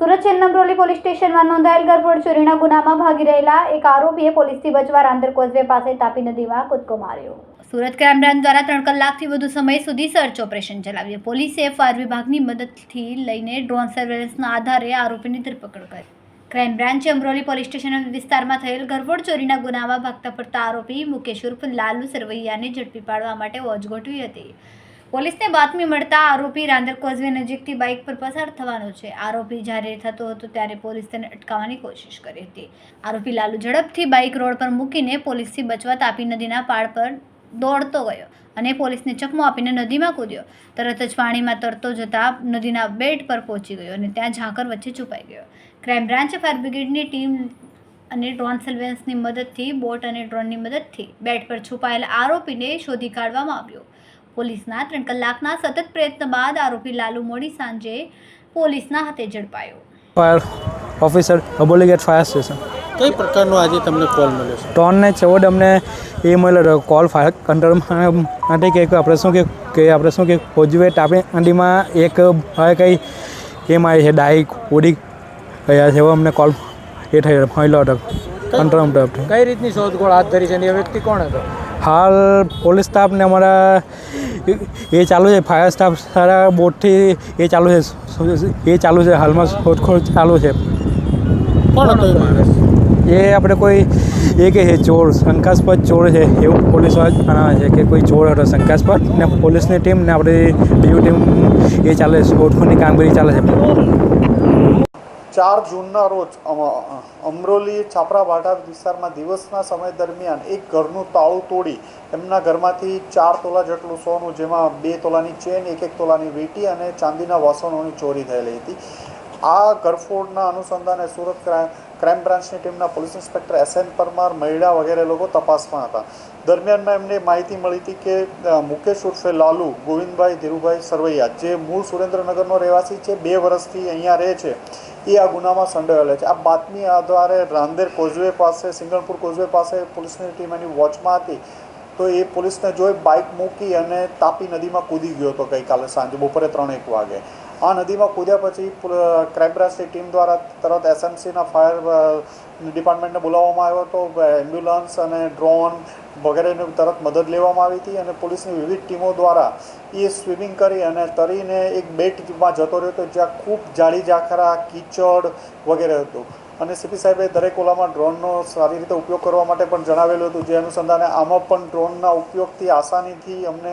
Surat ચેન્નમરોલી police સ્ટેશનમાં નોંધાયેલ ગરફોડ ચોરીના ગુનામાં ભાગી રહેલા એક આરોપીએ પોલીસથી બચવા રાંદર કોઝવે પાસે તાપી નદીમાં કૂદકો માર્યો. સુરત ક્રાઇમ બ્રાન્ચ દ્વારા ત્રણ કલાકથી વધુ સમય સુધી સર્ચ ઓપરેશન ચલાવ્યું. પોલીસે ફાયર વિભાગની મદદથી લઈને ડ્રોન સર્વેલન્સના આધારે આરોપીની ધરપકડ કરી. ક્રાઇમ બ્રાન્ચે અમરોલી પોલીસ સ્ટેશન વિસ્તારમાં થયેલ ગરફોડ ચોરીના ગુનામાં ભાગતા પડતા આરોપી મુકેશ ઉર્ફ લાલુ સરવૈયાને ઝડપી પાડવા માટે વોચ ગોઠવી હતી. પોલીસને બાતમી મળતા આરોપી રાંદર કોઝવે નજીકથી બાઇક પર પસાર થવાનો છે. આરોપી જ્યારે થતો હતો ત્યારે પોલીસ તેને અટકાવવાની કોશિશ કરી હતી. આરોપી લાલુ ઝડપથી બાઇક રોડ પર મૂકીને પોલીસથી બચવા તાપી નદીના પાળ પર દોડતો ગયો અને પોલીસને ચકમો આપીને નદીમાં કૂદ્યો. તરત જ પાણીમાં તરતો જતા નદીના બેટ પર પહોંચી ગયો અને ત્યાં ઝાંકર વચ્ચે છુપાઈ ગયો. ક્રાઇમ બ્રાન્ચ ફાયર બ્રિગેડની ટીમ અને ડ્રોન સર્વેલન્સની મદદથી બોટ અને ડ્રોનની મદદથી બેટ પર છુપાયેલા આરોપીને શોધી કાઢવામાં આવ્યો. પોલીસના ત્રણ કલાકના સતત પ્રયત્ન બાદ આરોપી લાલુ મોડી સાંજે પોલીસના હાથે ઝડપાયો. Fire officer Aboli gate fire station. કઈ પ્રકારનો આજે તમને કોલ મળ્યો છે? ત્રણ ને ચૌદ અમને એ મળ્યો કોલ ફાયર કંટ્રોલ માટે કે આપણે શું કે કે આપણે શું કે કોજવે ટાપી આંડીમાં એક કંઈ એમાં આવી છે ડાઈક ઉડી ગયા છે? એવો અમને કોલ એ થઈ મળ્યો હતો કંટ્રોલ તરફથી કઈ રીતની શોધખોળ હાથ ધરી છે અને એ વ્યક્તિ કોણ હતો? હાલ પોલીસ સ્ટાફ ને અમારા એ ચાલુ છે ફાયર સ્ટાફ સારા બોટથી એ ચાલુ છે એ ચાલુ છે હાલમાં શોધખોળ ચાલુ છે. કોણ હતો એ માણસ? એ આપણે કોઈ એ કે છે ચોર શંકાસ્પદ ચોર છે એવું પોલીસ જણાવે છે કે કોઈ ચોર હતો શંકાસ્પદ. ને પોલીસની ટીમ ને આપણી બીયુ ટીમ એ ચાલે છે શોધખોળની કામગીરી ચાલે છે. ચાર જૂનના રોજ અમરોલી છાપરા ભાટા વિસ્તારમાં દિવસના સમય દરમિયાન એક ઘરનું તાળું તોડી એમના ઘરમાંથી ચાર તોલા જેટલું સોનું, જેમાં બે તોલાની ચેન, એક એક તોલાની વીંટી અને ચાંદીના વાસણોની ચોરી થયેલી હતી. આ ઘરફોડના અનુસંધાને સુરત ક્રાઇમ બ્રાન્ચની ટીમના police inspector S N Parmar Mahida વગેરે લોકો તપાસમાં હતા. દરમિયાનમાં એમને માહિતી મળી હતી કે મુકેશ ઉર્ફે લાલુ, ગોવિંદભાઈ ધીરુભાઈ સરવૈયા, જે મૂળ સુરેન્દ્રનગરનો રહેવાસી છે, બે વર્ષથી અહીંયા રહે છે. એ આ ગુનામાં સંડોવાયેલો છે. આ બાતમી આધારે રાંદેર કોઝવે પાસે સિંગણપુર કોઝવે પાસે પોલીસની ટીમ એની વોચમાં હતી. તો એ પોલીસને જોઈ બાઇક મૂકી અને તાપી નદીમાં કૂદી ગયો હતો ગઈકાલે સાંજે, બપોરે ત્રણ એક વાગે. આ નદીમાં કૂદ્યા પછી ક્રાઇમ બ્રાન્ચની ટીમ દ્વારા તરત એસએમસીના ફાયર ડિપાર્ટમેન્ટને બોલાવવામાં આવ્યો હતો. એમ્બ્યુલન્સ અને ડ્રોન વગેરેની તરત મદદ લેવામાં આવી હતી અને પોલીસની વિવિધ ટીમો દ્વારા એ સ્વિમિંગ કરી અને તરીને એક બેટમાં જતો રહ્યો હતો જ્યાં ખૂબ જાળી ઝાખરા, કીચડ વગેરે હતું. અને સીપી સાહેબે દરેક ઓલામાં ડ્રોનનો સારી રીતે ઉપયોગ કરવા માટે પણ જણાવેલું હતું. જે અનુસંધાને આમાં પણ ડ્રોનના ઉપયોગથી, આસાનીથી અમને